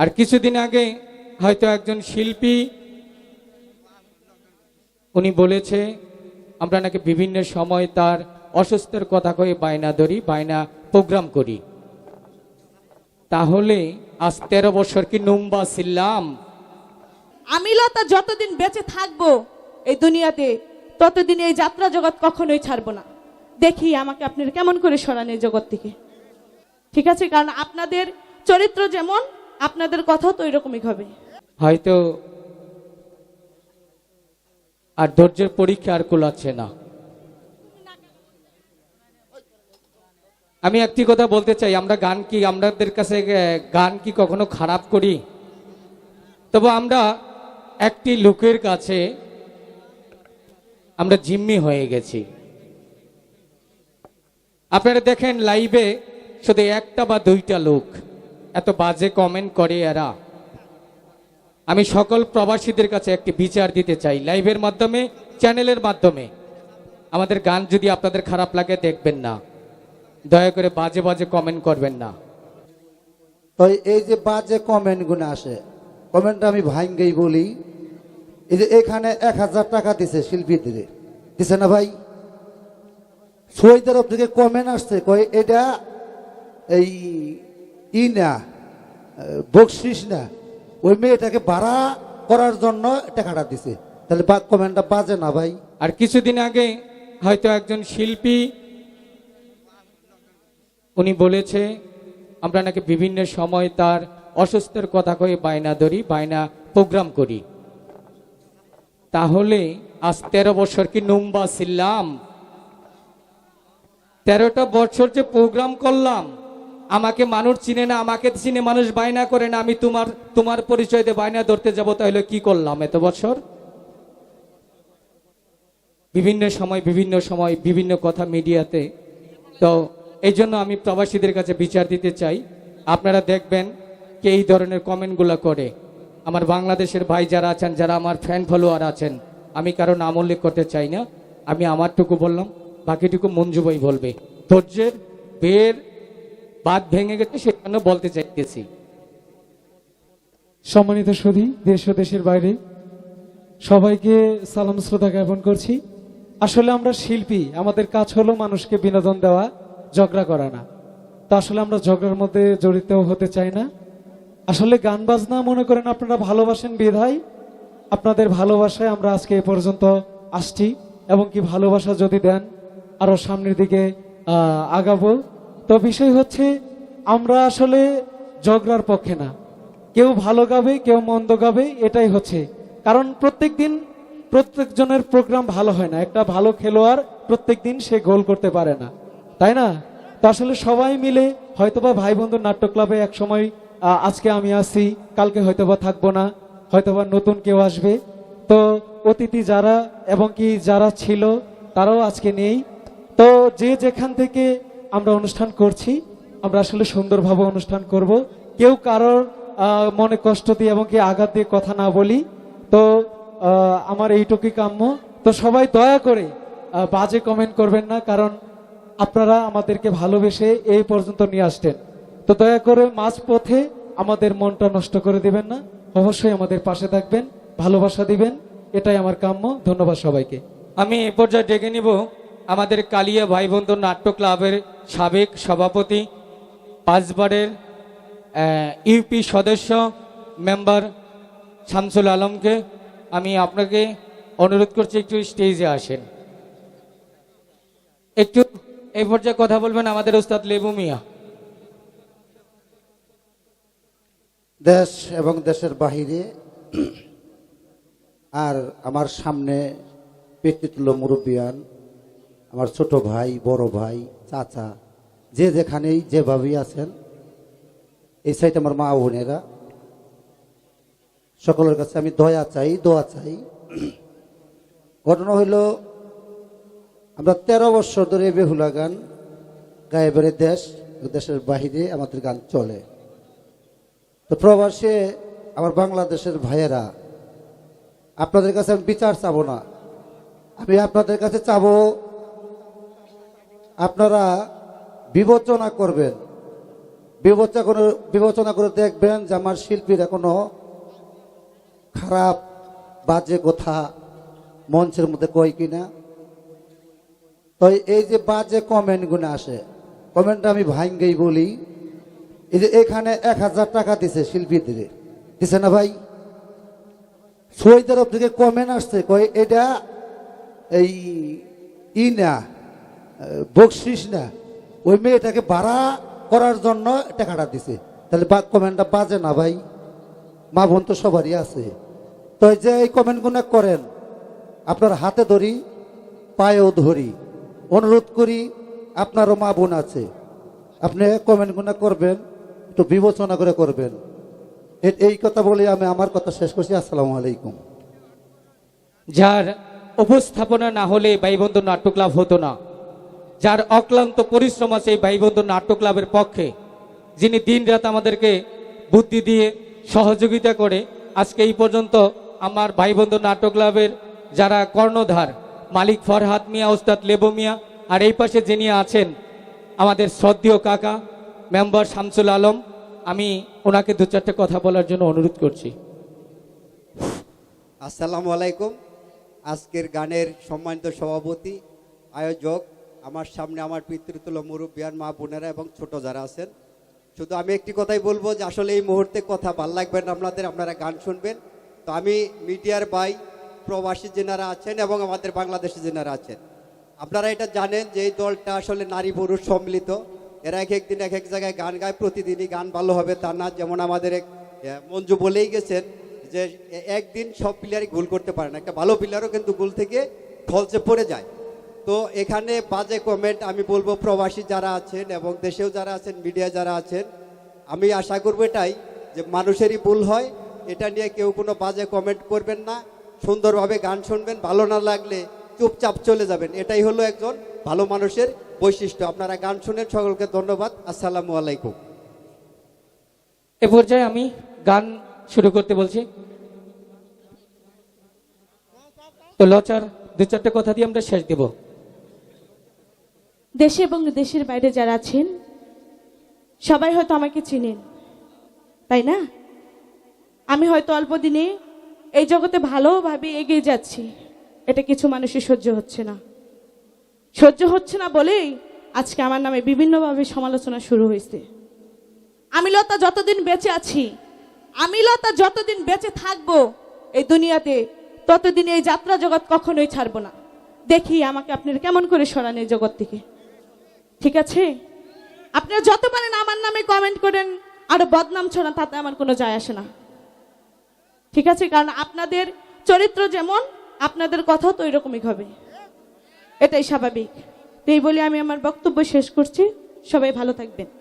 আর কিছুদিন আগে হয়তো একজন শিল্পী, উনি বলেছে, আমরা নাকি বিভিন্ন সময় তার অসুস্থের কথা কয়ে বায়না ধরি, বায়না প্রোগ্রাম করি। তাহলে আজ তেরো বছর কি নুম্বা ছিলাম? আমি লতা যতদিন বেঁচে থাকব এই দুনিয়াতে, ততদিন এই যাত্রা জগৎ কখনোই ছাড়বো না। দেখি আমাকে আপনারা কেমন করে সরান এই জগৎ থেকে। ঠিক আছে, কারণ আপনাদের চরিত্র যেমন আপনাদের কথাও তো এরকমই হবে। হয়তো আর ধৈর্যের পরীক্ষা আর কুলাচ্ছে না। আমি একটি কথা বলতে চাই, আমরা গান কি, আমাদের কাছে গান কি কখনো খারাপ করি? তবে আমরা একটি লোকের কাছে আমরা জিম্মি হয়ে গেছি। আপনারা দেখেন লাইভে শুধু একটা বা দুইটা লোক। এত বাজে কমেন্ট করে এরা। আমি সকল প্রবাসীদের কাছে একটি বিচার দিতে চাই লাইভের মাধ্যমে চ্যানেলের মাধ্যমে। আমাদের গান যদি আপনাদের খারাপ লাগে, দেখবেন না। দয়া করে বাজে বাজে কমেন্ট করবেন না। তো এই যে বাজে কমেন্টগুলো আসে কমেন্ট আমি ভাঙ্গেই বলি। এই যে এখানে এক হাজার টাকা দিছে শিল্পীদের। দিছে না ভাই? সই তরফ থেকে কমেন্ট আসছে, কয়, এটা এই ই না বকশিস না। ওই মেয়েটাকে ভাড়া করার জন্য টাকাটা দিছে। তাহলে কমেন্টটা বাজে না ভাই। আর কিছুদিন আগে হয়তো একজন শিল্পী, উনি বলেছে, আমরা নাকি বিভিন্ন সময় তার অসুস্থের কথা কয়ে বায়না ধরি, বায়না প্রোগ্রাম করি। তাহলে আজ তেরো বছর কি নুম্বা ছিলাম? তেরোটা বছর যে প্রোগ্রাম করলাম আমাকে মানুষ চিনে না, আমাকে চিনে মানুষ বায়না করে না, আমি তোমার তোমার পরিচয় দিয়ে বায়না ধরতে যাব, তাহলে কি করলাম এত বছর? বিভিন্ন সময় বিভিন্ন সময়, বিভিন্ন কথা মিডিয়াতে। তো এই জন্য আমি প্রবাসীদের কাছে বিচার দিতে চাই। আপনারা দেখবেন কে এই ধরনের কমেন্টগুলো করে। আমার বাংলাদেশের ভাই যারা আছেন, যারা আমার ফ্যান ফলোয়ার আছেন, আমি কারও নাম উল্লেখ করতে চাই না। আমি আমারটুকু বললাম, বাকিটুকু মঞ্জু ভাই বলবে। ধৈর্যের, বের বাদ ভেঙে গেছে, সেজন্য বলতে চাইতেছি। সম্মানিত সুধী দেশ ও দেশের বাইরে, সবাইকে সালাম শ্রোতা জ্ঞাপন করছি। আসলে আমরা শিল্পী, আমাদের কাজ হলো মানুষকে বিনোদন দেওয়া, ঝগড়া করা না। তা আসলে আমরা ঝগড়ার মধ্যে জড়িত হতে চাই না। আসলে গান বাজনা, মনে করেন আপনারা ভালোবাসেন বিধায়, আপনাদের ভালোবাসায় আমরা আজকে এ পর্যন্ত আসছি। এবং কি ভালোবাসা যদি দেন, আরও সামনের দিকে আগাবো। তো বিষয় হচ্ছে, আমরা আসলে ঝগড়ার পক্ষে না। কেউ ভালো গাবে, কেউ মন্দ গাবে, এটাই হচ্ছে। কারণ প্রত্যেক দিন প্রত্যেকজনের প্রোগ্রাম ভালো হয় না। একটা ভালো খেলোয়াড় প্রত্যেক দিন সে গোল করতে পারে না। তাই না? তো আসলে সবাই মিলে হয়তোবা ভাই বন্ধু নাট্য ক্লাবে এক সময় আজকে আমি আসি কালকে হয়তোবা থাকব না, হয়তোবা নতুন কেউ আসবে। তো অতিথি যারা, এবং কি যারা ছিল, তারাও আজকে নেই। তো যে যেখান থেকে আমরা অনুষ্ঠান করছি, আমরা আসলে সুন্দরভাবে অনুষ্ঠান করব। কেউ কারোর মনে কষ্ট দিয়ে এবং কি আঘাত দিয়ে কথা না বলি। তো আমার এইটুকুই কাম্য। তো সবাই দয়া করে বাজে কমেন্ট করবেন না, কারণ আপনারা আমাদেরকে ভালোবেসে এই পর্যন্ত নিয়ে আসতেন তো দয়া করে মাঝ পথে আমাদের মনটা নষ্ট করে দিবেন না, অবশ্যই আমাদের পাশে থাকবেন, ভালোবাসা দিবেন, এটাই আমার কাম্য। ধন্যবাদ সবাইকে। আমি এ পর্যায়ে ডেকে নিব আমাদের কালিয়া ভাই বন্ধু নাট্য ক্লাবের সাবেক সভাপতি, পাঁচবারের ইউপি সদস্য মেম্বার শামসুল আলমকে আমি আপনাকে অনুরোধ করছি একটু স্টেজে আসেন। একটু এই পর্যায়ে কথা বলবেন আমাদের উস্তাদ লেবু মিয়া। দেশ এবং দেশের বাহিরে আর আমার সামনে পেট্রিতুল্য মুরব্বিয়ান, আমার ছোট ভাই, বড় ভাই চাচা, যে যেখানেই যেভাবেই আছেন, এই সাইড আমার মা বোনেরা, সকলের কাছে আমি দয়া চাই, দোয়া চাই। ঘটনা হইল, আমরা তেরো বছর ধরে বেহুলা গান গায়ে বেড়ে দেশ, দেশের বাহিরে আমাদের গান চলে। তো প্রবাসে আমার বাংলাদেশের ভাইয়েরা, আপনাদের কাছে আমি বিচার চাবো না। আমি আপনাদের কাছে চাবো আপনারা বিবেচনা করবেন। বিবেচনা করে বিবেচনা করে দেখবেন যে আমার শিল্পীরা কোনো খারাপ, বাজে কথা মঞ্চের মধ্যে কয় কিনা তো এই যে বাজে কমেন্টগুলো আসে কমেন্টটা আমি ভাঙ্গেই বলি, এই যে এখানে এক হাজার টাকা দিছে শিল্পীদের। দিছে না ভাই? তরফ থেকে কমেন্ট আসছে, কয়, এটা এই ই না। বকশিস না। ওই মেয়েটাকে ভাড়া করার জন্য টাকাটা দিছে। তাহলে বা কমেন্টটা বাজে না ভাই? মা বোন তো সবারই আছে। তো যে এই কমেন্টগুলো করেন, আপনার হাতে ধরি, পায়েও ধরি। অনুরোধ করি, আপনারও মা বোন আছে। আপনি কমেন্টগুলো করবেন, একটু বিবেচনা করে করবেন। এই কথা বলে আমি আমার কথা শেষ করছি। আসসালামু আলাইকুম। যার উপস্থাপনা না হলে ভাইবন্ধু নাট্য ক্লাব হতো না। যার অক্লান্ত পরিশ্রম আছে এই ভাইবন্ধু নাট্য ক্লাবের পক্ষে, যিনি দিনরাত আমাদেরকে বুদ্ধি দিয়ে সহযোগিতা করে, আজকে এই পর্যন্ত আমার ভাইবন্ধু নাট্য ক্লাবের যারা কর্ণধার, মালিক ফরহাদ মিয়া, ওস্তাদ লেবু মিয়া, আর এই পাশে যিনি আছেন আমাদের শ্রদ্ধেয় কাকা, মেম্বার শামসুল আলম, আমি ওনাকে দু চারটে কথা বলার জন্য অনুরোধ করছি। আসসালামু আলাইকুম। আজকের গানের সম্মানিত সভাপতি, আয়োজক আমার সামনে আমার পিতৃতুল্য মুরব্বিয়ান মা বোনেরা এবং ছোট যারা আছেন, শুধু আমি একটি কথাই বলব যে আসলে এই মুহূর্তে কথা ভালো লাগবে না আপনাদের, আপনারা গান শুনবেন। তো আমি মিডিয়ার বাই প্রবাসী যেনারা আছেন এবং আমাদের বাংলাদেশি যেনারা আছেন, আপনারা এটা জানেন যে এই দলটা আসলে নারী পুরুষ সম্মিলিত। এরা এক একদিন এক এক জায়গায় গান গায়, প্রতিদিনই গান ভালো হবে তা না, যেমন আমাদের এক মঞ্জু বলেই গেছেন যে একদিন সব প্লেয়ারই গোল করতে পারে না। একটা ভালো প্লেয়ারও কিন্তু গোল থেকে ফলসে পড়ে যায়। তো এখানে বাজে কমেন্ট আমি বলব প্রবাসী যারা আছেন এবং দেশেও যারা আছেন মিডিয়া যারা আছেন, আমি আশা করব এটাই যে মানুষেরই ভুল হয়। এটা নিয়ে কেউ কোনো বাজে কমেন্ট করবেন না। সুন্দরভাবে গান শুনবেন, ভালো না লাগলে চুপচাপ চলে যাবেন। এটাই হলো একজন ভালো মানুষের বৈশিষ্ট্য। আপনারা গান শুনেন, সকলকে ধন্যবাদ। আসসালামু আলাইকুম। এ পর্যায়ে আমি গান শুরু করতে বলছি। তো লচার দু চারটে কথা দিয়ে আমরা শেষ দেব। দেশে এবং দেশের বাইরে যারা আছেন, সবাই হয়তো আমাকে চিনেন, তাই না? আমি হয়তো অল্প দিনে এই জগতে ভালোভাবে এগিয়ে যাচ্ছি, এটা কিছু মানুষের সহ্য হচ্ছে না। সহ্য হচ্ছে না বলেই আজকে আমার নামে বিভিন্নভাবে সমালোচনা শুরু হয়েছে। আমি লতা যতদিন বেঁচে আছি আমি লতা যতদিন বেঁচে থাকব, এই দুনিয়াতে ততদিন এই যাত্রা জগৎ কখনোই ছাড়বো না। দেখি আমাকে আপনারা কেমন করে সরান এই জগৎ থেকে। ঠিক আছে? আপনারা যত পারেন আমার নামে কমেন্ট করেন, আরও বদনাম ছড়ান তাতে আমার কোনো যায় আসে না। ঠিক আছে? কারণ আপনাদের চরিত্র যেমন, আপনাদের কথাও তো এরকমই হবে। এটাই স্বাভাবিক। এই বলে আমি আমার বক্তব্য শেষ করছি। সবাই ভালো থাকবেন।